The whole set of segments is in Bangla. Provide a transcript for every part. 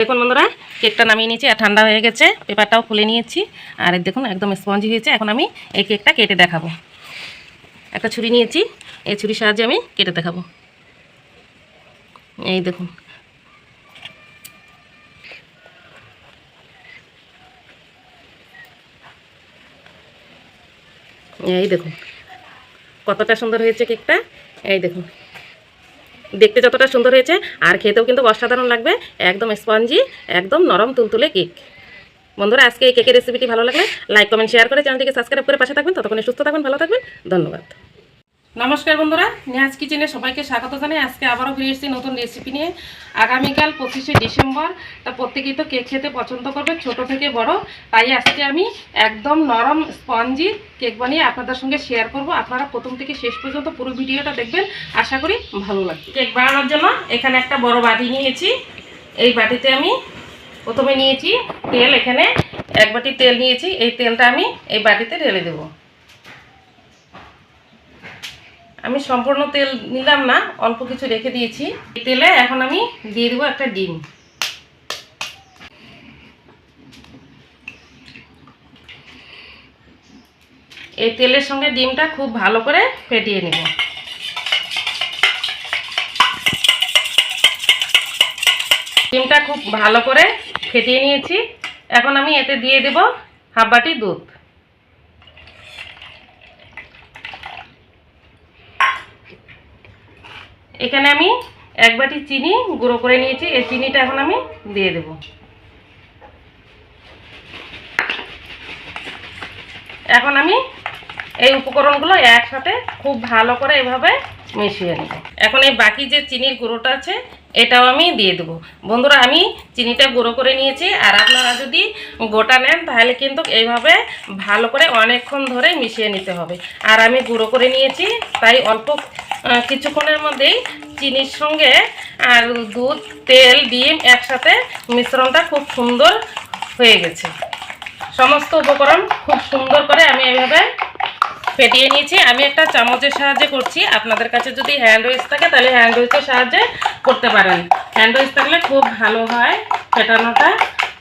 দেখুন বন্ধুরা, কেকটা নামিয়ে নিয়েছি, আর ঠান্ডা হয়ে গেছে, পেপারটাও খুলে নিয়েছি। আর দেখুন, একদম স্পঞ্জি হয়েছে, এখন আমি এই কেকটা কেটে দেখাবো। একটা ছুরি নিয়েছি, এই ছুরির সাহায্যে আমি কেটে দেখাবো। এই দেখুন। এই দেখুন, কতটা সুন্দর হয়েছে কেকটা। এই দেখুন। দেখতে যতটা সুন্দর হয়েছে, আর খেতেও কিন্তু অসাধারণ লাগবে। একদম স্পঞ্জি, একদম নরম তুলতুলে কেক। বন্ধুরা, আজকে এই কেকের রেসিপিটি ভালো লাগলে লাইক কমেন্ট শেয়ার করে চ্যানেলটিকে সাবস্ক্রাইব করে পাশে থাকবেন। ততক্ষণে সুস্থ থাকবেন ভালো থাকবেন। ধন্যবাদ। নমস্কার বন্ধুরা, নেহাজ কিচেনে সবাইকে স্বাগত জানাই। আজকে আবারও ফিরে এসেছি নতুন রেসিপি নিয়ে। আগামীকাল পঁচিশে ডিসেম্বর, তা প্রত্যেকেই তো কেক খেতে পছন্দ করবে, ছোট থেকে বড়। তাই আজকে আমি একদম নরম স্পঞ্জি কেক বানিয়ে আপনাদের সঙ্গে শেয়ার করব। আপনারা প্রথম থেকে শেষ পর্যন্ত পুরো ভিডিওটা দেখবেন। আশা করি ভালো লাগবে। কেক বানানোর জন্য এখানে একটা বড় বাটি নিয়েছি। এই বাটিতে আমি প্রথমে নিয়েছি তেল। এখানে এক বাটি তেল নিয়েছি। এই তেলটা আমি এই বাটিতে ঢেলে দেবো। আমি সম্পূর্ণ তেল নিলাম না, অল্প কিছু রেখে দিয়েছি। তেলে এখন আমি দিয়ে দেবো একটা ডিম। এই তেলের সঙ্গে ডিমটা খুব ভালো করে ফেটিয়ে নেব। ডিমটা খুব ভালো করে ফেটিয়ে নিয়েছি। এখন আমি এতে দিয়ে দেব হাফ বাটি দুধ। এখানে আমি এক বাটি চিনি গুঁড়ো করে নিয়েছি। এই চিনিটা এখন আমি দিয়ে দেব। এখন আমি এই উপকরণগুলো একসাথে খুব ভালো করে এভাবে মিশিয়ে নেব। এখন এই বাকি যে চিনির গুঁড়োটা আছে, এটাও আমি দিয়ে দেবো। বন্ধুরা, আমি চিনিটা গুঁড়ো করে নিয়েছি, আর আপনারা যদি গোটা নেন, তাহলে কিন্তু এইভাবে ভালো করে অনেকক্ষণ ধরে মিশিয়ে নিতে হবে। আর আমি গুঁড়ো করে নিয়েছি, তাই অল্প কিছুক্ষণের মধ্যেই চিনির সঙ্গে আর দুধ, তেল, ডিম একসাথে মিশ্রণটা খুব সুন্দর হয়ে গেছে। সমস্ত উপকরণ খুব সুন্দর করে আমি এইভাবে ফেটিয়ে নিয়েছি। আমি একটা চামচের সাহায্যে করছি। আপনাদের কাছে যদি হ্যান্ড উইচ থাকে, তাহলে হ্যান্ড উইচের সাহায্যে করতে পারেন। হ্যান্ড উইচ থাকলে খুব ভালো হয় ফেটানোটা।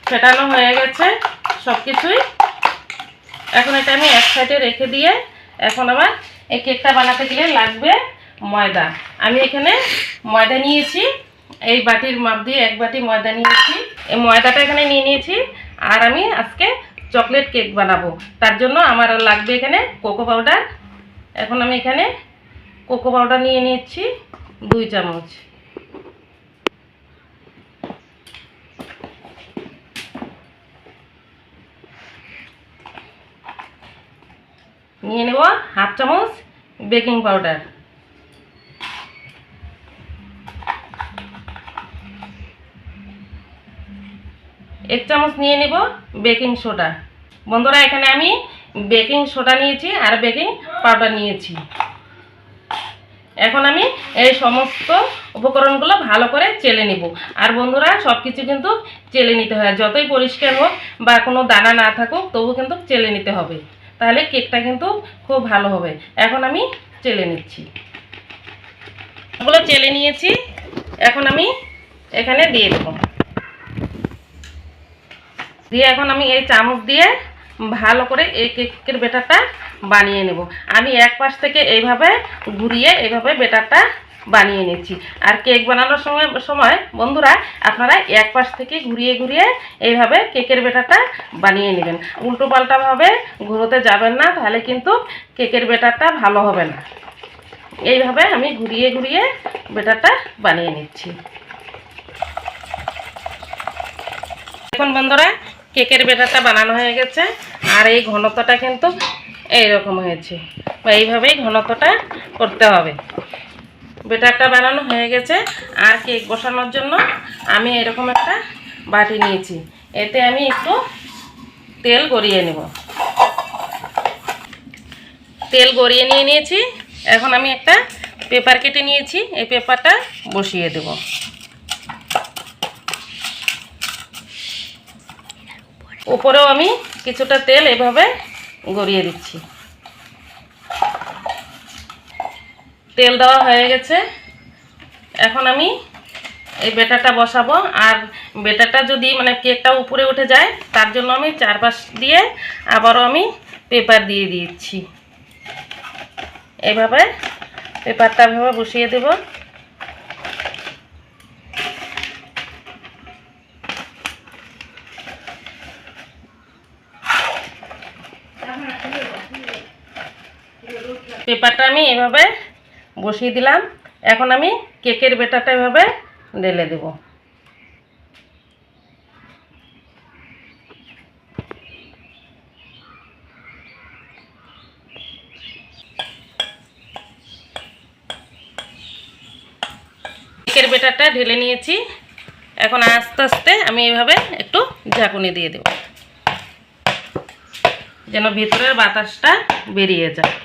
ফেটানো হয়ে গেছে সব কিছুই এখন এটা আমি এক সাইডে রেখে দিয়ে এখন আবার এই কেকটা বানাতে গেলে লাগবে ময়দা। আমি এখানে ময়দা নিয়েছি। এই বাটির মাপ দিয়ে এক বাটি ময়দা নিয়েছি। এই ময়দাটা এখানে নিয়ে নিয়েছি। আর আমি আজকে চকলেট কেক বানাবো। তার জন্য আমার লাগবে এখানে কোকো পাউডার। এখন আমি এখানে কোকো পাউডার নিয়ে নিচ্ছি দুই চামচ। নিয়ে নেব হাফ চামচ বেকিং পাউডার। এক চামচ নিয়ে নেব বেকিং সোডা। বন্ধুরা, এখানে আমি বেকিং সোডা নিয়েছি আর বেকিং পাউডার নিয়েছি। এখন আমি এই সমস্ত উপকরণগুলো ভালো করে চেলে নিব। আর বন্ধুরা সব কিছু কিন্তু চেলে নিতে হয়। যতই পরিষ্কার হোক বা কোনো দানা না থাকুক, তবু কিন্তু চেলে নিতে হবে। তাহলে কেকটা কিন্তু খুব ভালো হবে। এখন আমি চেলে নিচ্ছি। ওগুলো চেলে নিয়েছি। এখন আমি এখানে দিয়ে দেবো। দিয়ে এখন আমি এই চামচ দিয়ে ভালো করে এই কেকের বেটারটা বানিয়ে নেব। আমি এক পাশ থেকে এইভাবে ঘুরিয়ে এইভাবে বেটারটা বানিয়ে নিচ্ছি। আর কেক বানানোর সময় সময় বন্ধুরা, আপনারা এক পাশ থেকে ঘুরিয়ে ঘুরিয়ে এইভাবে কেকের বেটারটা বানিয়ে নেবেন। উল্টো পাল্টাভাবে ঘুরোতে যাবেন না, তাহলে কিন্তু কেকের বেটারটা ভালো হবে না। এইভাবে আমি ঘুরিয়ে ঘুরিয়ে বেটারটা বানিয়ে নিচ্ছি। এখন বন্ধুরা কেকের বেটারটা বানানো হয়ে গেছে। আর এই ঘনত্বটা কিন্তু এইরকম হয়েছে। বা এইভাবেই ঘনত্বটা করতে হবে। বেটারটা বানানো হয়ে গেছে। আর কেক বসানোর জন্য আমি এরকম একটা বাটি নিয়েছি। এতে আমি একটু তেল গড়িয়ে নেব। তেল গড়িয়ে নিয়ে নিয়েছি। এখন আমি একটা পেপার কেটে নিয়েছি। এই পেপারটা বসিয়ে দেবো। উপরেও আমি কিছুটা তেল এভাবে গড়িয়ে দিচ্ছি। তেল দেওয়া হয়ে গেছে। এখন আমি এই বেটারটা বসাবো। আর বেটারটা যদি মানে কেকটা উপরে উঠে যায়, তার জন্য আমি চারপাশ দিয়ে আবারও আমি পেপার দিয়ে দিচ্ছি। এভাবে পেপারটা এভাবে বসিয়ে দেব। পেপারটা আমি এভাবে বসিয়ে দিলাম। এখন আমি কেকের বেটারটা এভাবে ঢেলে দেব। কেকের বেটারটা ঢেলে নিয়েছি। এখন আস্তে আস্তে আমি এভাবে একটু ঝাঁকুনি দিয়ে দেব। যেন ভিতরের বাতাসটা বেরিয়ে যায়।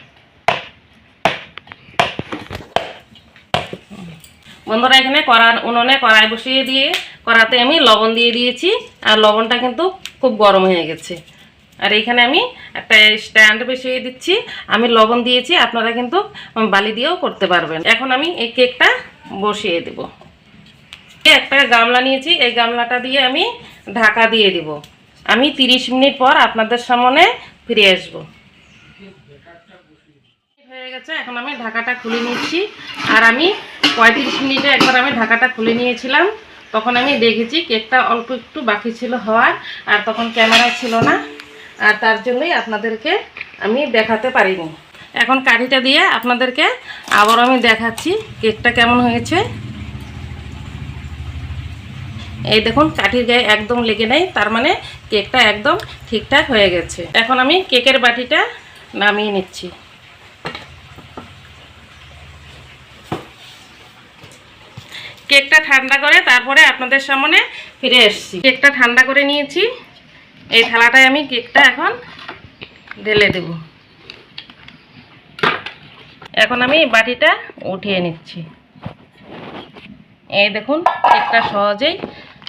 বন্ধুরা, এখানে কড়া উনুনে কড়াই বসিয়ে দিয়ে কড়াতে আমি লবণ দিয়ে দিয়েছি, আর লবণটা কিন্তু খুব গরম হয়ে গেছে। আর এখানে আমি একটা স্ট্যান্ড বসিয়ে দিচ্ছি, আমি লবণ দিয়েছি, আপনারা কিন্তু বালি দিয়েও করতে পারবেন। এখন আমি এই কেকটা বসিয়ে দেব। একটা গামলা নিয়েছি, এই গামলাটা দিয়ে আমি ঢাকা দিয়ে দিব। আমি 30 মিনিট পর আপনাদের সামনে ফিরে আসব। হয়ে গেছে, এখন আমি ঢাকাটা খুলে নিচ্ছি। আর আমি পঁয়ত্রিশ মিনিটে একবার আমি ঢাকাটা খুলে নিয়েছিলাম। তখন আমি দেখেছি কেকটা অল্প একটু বাকি ছিল হওয়ার, আর তখন ক্যামেরা ছিল না। আর তার জন্যই আপনাদেরকে আমি দেখাতে পারিনি। এখন কাঠিটা দিয়ে আপনাদেরকে আবার আমি দেখাচ্ছি কেকটা কেমন হয়েছে। এই দেখুন, কাঠির গায়ে একদম লেগে নেই, তার মানে কেকটা একদম ঠিকঠাক হয়ে গেছে। এখন আমি কেকের বাটিটা নামিয়ে নিচ্ছি। কেকটা ঠান্ডা করে তারপরে আপনাদের সামনে ফিরে এসেছি। কেকটা ঠান্ডা করে নিয়েছি। এই থালাটায় আমি কেকটা এখন ঢেলে দেব। এখন আমি বাটিটা উঠিয়ে নিচ্ছি। এই দেখুন, কেকটা সহজেই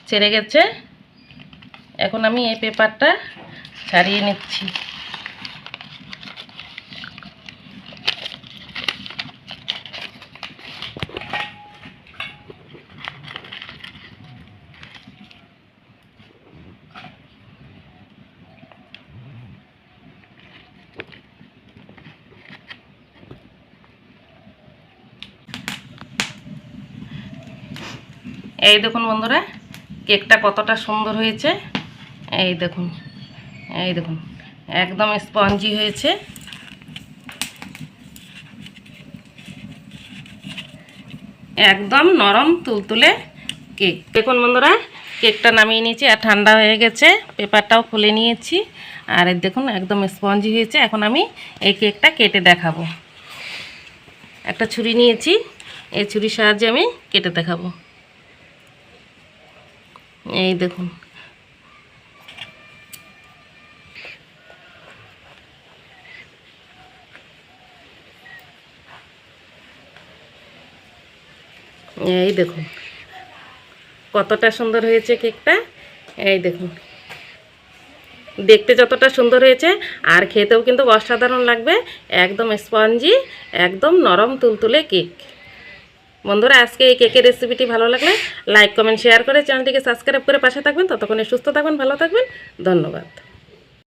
ছেড়ে গেছে। এখন আমি এই পেপারটা ছাড়িয়ে নিচ্ছি। এই দেখুন বন্ধুরা, কেকটা কতটা সুন্দর হয়েছে। এই দেখুন এই দেখুন, একদম স্পঞ্জি হয়েছে। একদম নরম তুলতুলে কেক। দেখুন বন্ধুরা, কেকটা নামিয়ে নিয়েছি আর ঠান্ডা হয়ে গেছে, পেপারটাও খুলে নিয়েছি। আর দেখুন, একদম স্পঞ্জি হয়েছে। এখন আমি এই কেকটা কেটে দেখাবো। একটা ছুরি নিয়েছি, এই ছুরির সাহায্যে আমি কেটে দেখাবো। এই দেখুন। এই দেখুন। কতটা সুন্দর হয়েছে কেকটা? এই দেখুন। দেখতে যতটা সুন্দর হয়েছে, আর খেতেও কিন্তু অসাধারণ লাগবে। একদম স্পঞ্জি, একদম নরম তুলতুলে কেক। বন্ধুরা, আজকে এই কেকের রেসিপিটি ভালো লাগলে লাইক কমেন্ট শেয়ার করে চ্যানেলটিকে সাবস্ক্রাইব করে পাশে থাকবেন। ততক্ষণে সুস্থ থাকবেন, ভালো থাকবেন। ধন্যবাদ।